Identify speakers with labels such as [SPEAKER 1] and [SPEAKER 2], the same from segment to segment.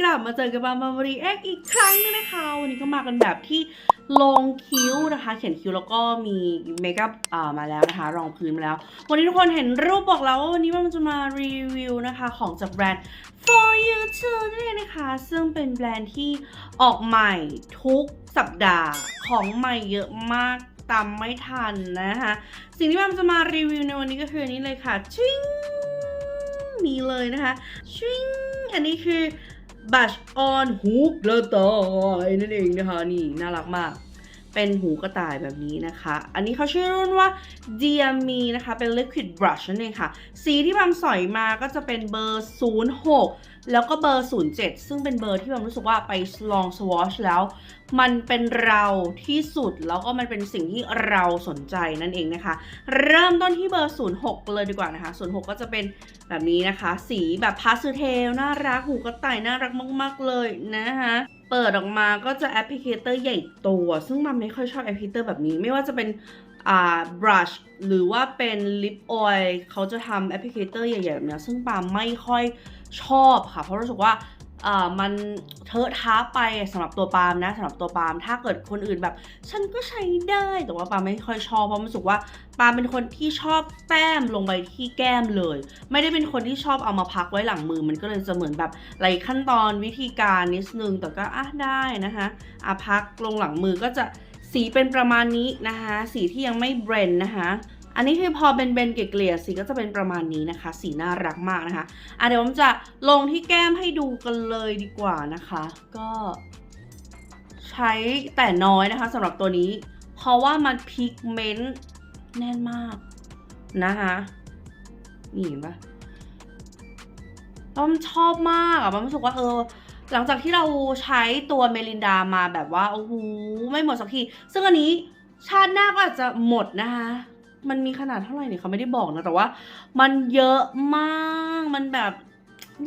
[SPEAKER 1] กลับมาเจอกับปาล์มาล์มรีแอคอีกครั้งหนึงนะคะ วันนี้ก็มากันแบบที่ลงคิ้วนะคะ เขียนคิ้วแล้วก็มีเมคอัพอ่ามาแล้วนะคะ รองพื้นมาแล้ว วันนี้ทุกคนเห็นรูปบอกแล้วว่าวันนี้มันจะมารีวิวนะคะของจากแบรนด์ For You Too นั่นเองนะคะ ซึ่งเป็นแบรนด์ที่ออกใหม่ทุกสัปดาห์ของใหม่เยอะมากตามไม่ทันนะคะ สิ่งที่มันจะมารีวิวในวันนี้ก็คือนี้เลยค่ะชิงนี่เลยนะคะชิงอันนี้คือ Brush on หูกระต่ายนั่นเองนะคะนี่น่ารักมาก เป็นหูกระต่ายแบบนี้นะคะ อันนี้เขาชื่อรุ่นว่า Dear Me นะคะ เป็น Liquid Brush นั่นเองค่ะ สีที่บัมสอยมาก็จะเป็นเบอร์ 06 แล้วก็เบอร์ 07 ซึ่งเป็นเบอร์ที่บัมรู้สึกว่าไปลองสวอชแล้ว มันเป็นเราที่สุด แล้วก็มันเป็นสิ่งที่เราสนใจนั่นเองนะคะ เริ่มต้นที่เบอร์ 06 เลยดีกว่านะคะ 06 ก็จะเป็นแบบนี้นะคะ สีแบบพาสเทลน่ารัก หูกระต่ายน่ารักมาก ๆ เลยนะคะ เปิดออกมาก็จะแอปพลิเคเตอร์ใหญ่ตัว ซึ่งมันไม่ค่อยชอบแอปพลิเคเตอร์แบบนี้ ไม่ว่าจะเป็นอ่าบรัชหรือว่าเป็นลิปออยล์เขาจะทำแอปพลิเคเตอร์ใหญ่ๆแบบนี้ซึ่งปาไม่ค่อยชอบค่ะ เพราะรู้สึกว่า อ่ามันเทอะท้าไปสำหรับตัวปาล์มนะสำหรับตัวปาล์มถ้าเกิดคนอื่นแบบ ฉันก็ใช้ได้แต่ว่าปาล์มไม่ค่อยชอบเพราะรู้สึกว่าปาล์มเป็นคนที่ชอบแต้มลงไปที่แก้มเลย ไม่ได้เป็นคนที่ชอบเอามาพักไว้หลังมือ มันก็เลยจะเหมือนแบบหลายขั้นตอนวิธีการนิดนึงแต่ก็อะได้นะคะอะพักลงหลังมือก็จะสีเป็นประมาณนี้นะคะสีที่ยังไม่เบรนนะคะ อันนี้คือพอเป็นเบนเกลี่ยสีก็จะเป็นประมาณนี้นะคะ สีน่ารักมากนะคะอะเดี๋ยวผมจะลงที่แก้มให้ดูกันเลยดีกว่านะคะ ก็ใช้แต่น้อยนะคะสำหรับตัวนี้ เพราะว่ามันพิกเมนต์แน่นมากนะคะนี่เห็นปะแล้วมันชอบมากอะมันรู้สึกว่าเออ หลังจากที่เราใช้ตัวเมลินดามาแบบว่าโอ้โหไม่หมดสักที ซึ่งอันนี้ชาติหน้าก็อาจจะหมดนะคะ มันมีขนาดเท่าไหร่เนี่ยเขาไม่ได้บอกนะ แต่ว่า มันเยอะมาก มันแบบ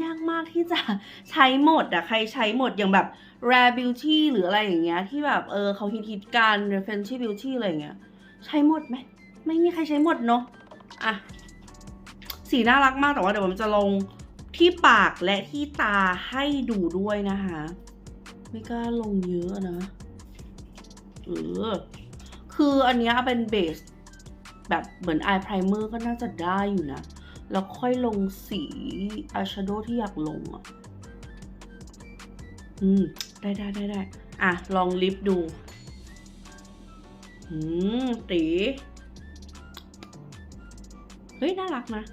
[SPEAKER 1] ยากมากที่จะใช้หมดอะใครใช้หมดอย่างแบบ rare beauty หรืออะไรอย่างเงี้ยที่แบบเออเขาฮิตๆกัน fancy beauty อะไรอย่างเงี้ยใช้หมดไหมไม่มีใครใช้หมดเนาะอะสีน่ารักมากแต่ว่าเดี๋ยวผมจะลงที่ปากและที่ตาให้ดูด้วยนะคะ ไม่กล้าลงเยอะนะเออคืออันนี้เป็นเบส แบบเหมือนอายไพรเมอร์ก็น่าจะได้อยู่นะ แล้วค่อยลงสีอายแชโดว์ที่อยากลงอะ อืม ได้ได้ได้ได้อะ ลองลิปดู อืมตีเฮ้ย น่ารักนะ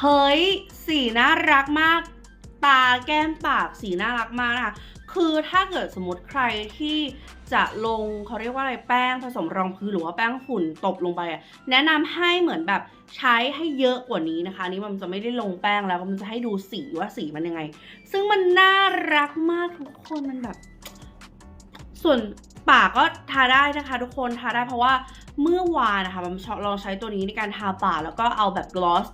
[SPEAKER 1] เฮ้ย สีน่ารักมาก ตาแก้มปากสีน่ารักมากนะคะคือถ้าเกิดสมมติใครที่จะลงเขาเรียกว่าอะไรแป้งผสมรองพื้นหรือว่าแป้งฝุ่นตบลงไปอะแนะนำให้เหมือนแบบใช้ให้เยอะกว่านี้นะคะนนี้มันจะไม่ได้ลงแป้งแล้วมันจะให้ดูสีว่าสีมันยังไง ซึ่งมันน่ารักมากทุกคนมันแบบ ส่วนปากก็ทาได้นะคะ ทุกคนทาได้เพราะว่าเมื่อวานนะคะมันลองใช้ตัวนี้ในการทาปากแล้วก็เอาแบบกลอส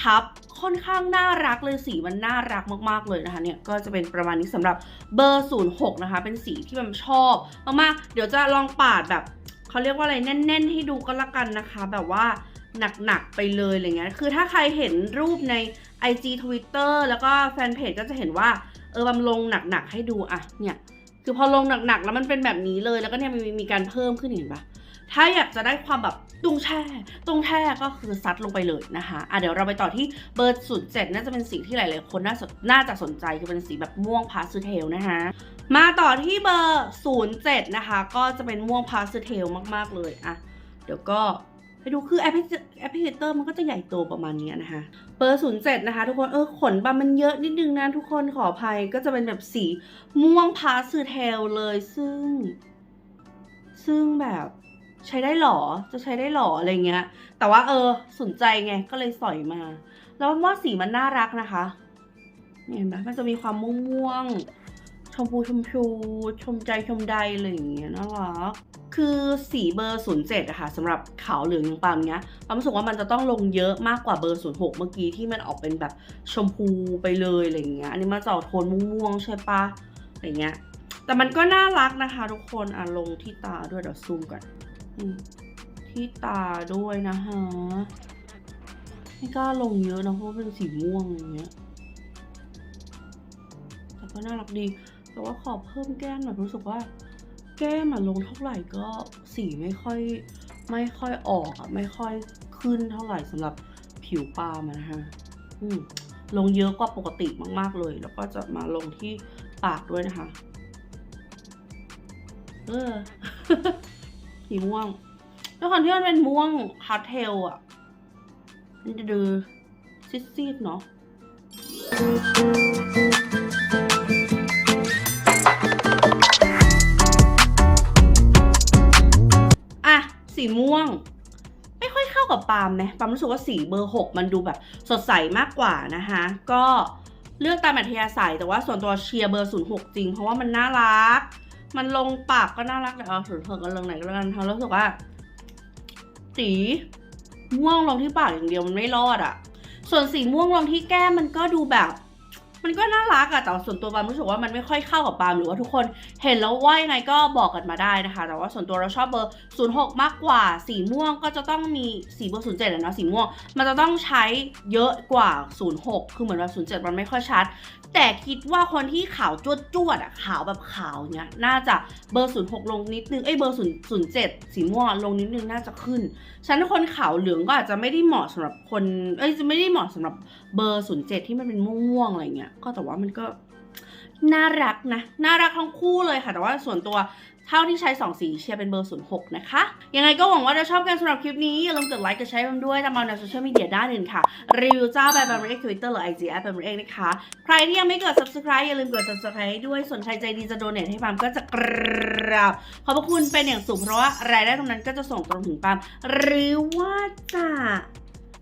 [SPEAKER 1] ทับค่อนข้างน่ารักเลยสีมันน่ารักมากๆเลยนะคะเนี่ยก็จะเป็นประมาณนี้สำหรับเบอร์ 06 นะคะ เป็นสีที่แบบชอบมากๆเดี๋ยวจะลองปาดแบบเขาเรียกว่าอะไรแน่น ๆ ให้ดูก็แล้วกันนะคะ แบบว่าหนักๆไปเลยอะไรเงี้ยคือถ้าใครเห็นรูปใน IG Twitter แล้วก็แฟนเพจก็จะเห็นว่าเออบำลงหนักๆให้ดูอะเนี่ยคือพอลงหนักๆแล้วมันเป็นแบบนี้เลยแล้วก็เนี่ยมีมีการเพิ่มขึ้นเห็นปะถ้าอยากจะได้ความแบบ ตุงแช่ตุงแช่ก็คือซัดลงไปเลยนะคะอะเดี๋ยวเราไปต่อที่เบอร์ศูนย์เจ็ดน่าจะเป็นสีที่หลายๆคนน่าสนน่าจะสนใจคือเป็นสีแบบม่วงพาสเทลนะคะมาต่อที่เบอร์ศูนย์เจ็ดนะคะ ก็จะเป็นม่วงพาสเทลมาก ๆ เลยอะเดี๋ยวก็ไปดูคือแอปพลิแอปพลิเคเตอร์มันก็จะใหญ่โตประมาณนี้นะคะ เบอร์ศูนย์เจ็ดนะคะ ทุกคน เออ ขนบามันเยอะนิดนึงนะทุกคนขออภัยก็จะเป็นแบบสีม่วงพาสเทลเลยซึ่ง ซึ่งแบบ ใช้ได้หรอ จะใช้ได้หรออะไรเงี้ย แต่ว่าเออสนใจไงก็เลยสอยมา แล้วว่าสีมันน่ารักนะคะเนี่ยเห็นไหมมันจะมีความม่วงๆชมพูชมพูชมใจชมใดอะไรอย่างเงี้ยน่ารักคือสีเบอร์ 07อะค่ะสำหรับขาวเหลืองอย่างปามเนี้ยปามรู้สึกว่ามันจะต้องลงเยอะมากกว่าเบอร์ 06 เมื่อกี้ที่มันออกเป็นแบบชมพูไปเลยอะไรอย่างเงี้ยอันนี้มาจะออกโทนม่วงๆใช่ปะอะไรเงี้ยแต่มันก็น่ารักนะคะทุกคนอะลงที่ตาด้วยเดี๋ยวซูมก่อน ที่ตาด้วยนะฮะ ไม่กล้าลงเยอะนะเพราะเป็นสีม่วงอย่างเงี้ย แต่ก็น่ารักดี แต่ว่าขอเพิ่มแก้มหน่อยรู้สึกว่า แก้มอะลงเท่าไหร่ก็สีไม่ค่อยไม่ค่อยออกอะไม่ค่อยขึ้นเท่าไหร่สำหรับผิวปาล์มอะนะฮะอืมลงเยอะกว่าปกติมาก ๆ เลย แล้วก็จะมาลงที่ปากด้วยนะคะ เออ สีม่วงด้วยความที่มันเป็นม่วงฮาร์ดเทลอะ มันจะดูซีดๆเนาะอะสีม่วง ไม่ค่อยเข้ากับปาล์มนะปาล์มรู้สึกว่าสีเบอร์ 6 มันดูแบบสดใสมากกว่านะคะ ก็เลือกตามอัธยาศัยแต่ว่าส่วนตัวเชียร์เบอร์ 06 จริง เพราะว่ามันน่ารัก มันลงปากก็น่ารักแต่เอาส่วนเธอก็ลงไหนก็แล้วกันเธอรู้สึกว่า สีม่วงลงที่ปากอย่างเดียวมันไม่รอดอะส่วนสีม่วงลงที่แก้มมันก็ดูแบบ มันก็น่ารักอะแต่ว่าส่วนตัวปามรู้สึกว่ามันไม่ค่อยเข้ากับปามหรือว่าทุกคนเห็นแล้วว่ายังไงก็บอกกันมาได้นะคะ แต่ว่าส่วนตัวเราชอบเบอร์ 06 มากกว่า สีม่วงก็จะต้องมีสีเบอร์ 07อะเนาะสีม่วง มันจะต้องใช้เยอะกว่า 06 คือเหมือนแบบ 07 มันไม่ค่อยชัด แต่คิดว่าคนที่ขาวจวดจวดๆอะขาวแบบขาวเนี้ยน่าจะเบอร์ 06 ลงนิดนึงเอ้ยเบอร์0 07สีม่วงลงนิดนึงน่าจะขึ้นฉันคนขาวเหลืองก็อาจจะไม่ได้เหมาะสำหรับคนเอ้ยจะไม่ได้เหมาะสำหรับเบอร์ศูนย์เจ็ดที่มันเป็นม่วงๆอะไรเงี้ยก็แต่ว่ามันก็น่ารักนะ น่ารักทั้งคู่เลยค่ะ แต่ว่าส่วนตัวเท่าที่ใช้ 2 สีเชียร์เป็นเบอร์ 06 นะคะ ยังไงก็หวังว่าจะชอบกันสำหรับคลิปนี้อย่าลืมกดไลค์กดแชร์กันด้วยตามมาในโซเชียลมีเดียด้านอื่นค่ะ รีวิวเจ้าแบบแบบเอ็กทวิตเตอร์หรือไอจีแอปแบบเอ็กนะคะ ใครที่ยังไม่กด subscribe อย่าลืมกด subscribe ด้วยส่วนใครใจดีจะโดเนทให้ปาล์มก็จะกราบขอบพระคุณเป็นอย่างสูงเพราะว่ารายได้ตรงนั้นก็จะส่งตรงถึงปาล์มหรือว่าจะ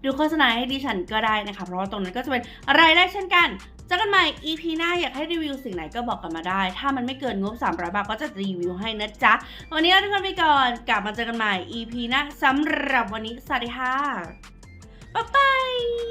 [SPEAKER 1] ดูโฆษณาให้ดิฉันก็ได้นะคะ เพราะว่าตรงนั้นก็จะเป็นรายได้เช่นกัน จอกันใหม่ EP หน้าอยากให้รีวิวสิ่งไหนก็บอกกันมาได้ ถ้ามันไม่เกินงบ 300 บาทก็จะรีวิวให้นะจ๊ะ วันนี้เราทุกคนไปก่อน กลับมาเจอกันใหม่ EP หน้าสำหรับวันนี้ สวัสดีค่ะ บ๊ายบาย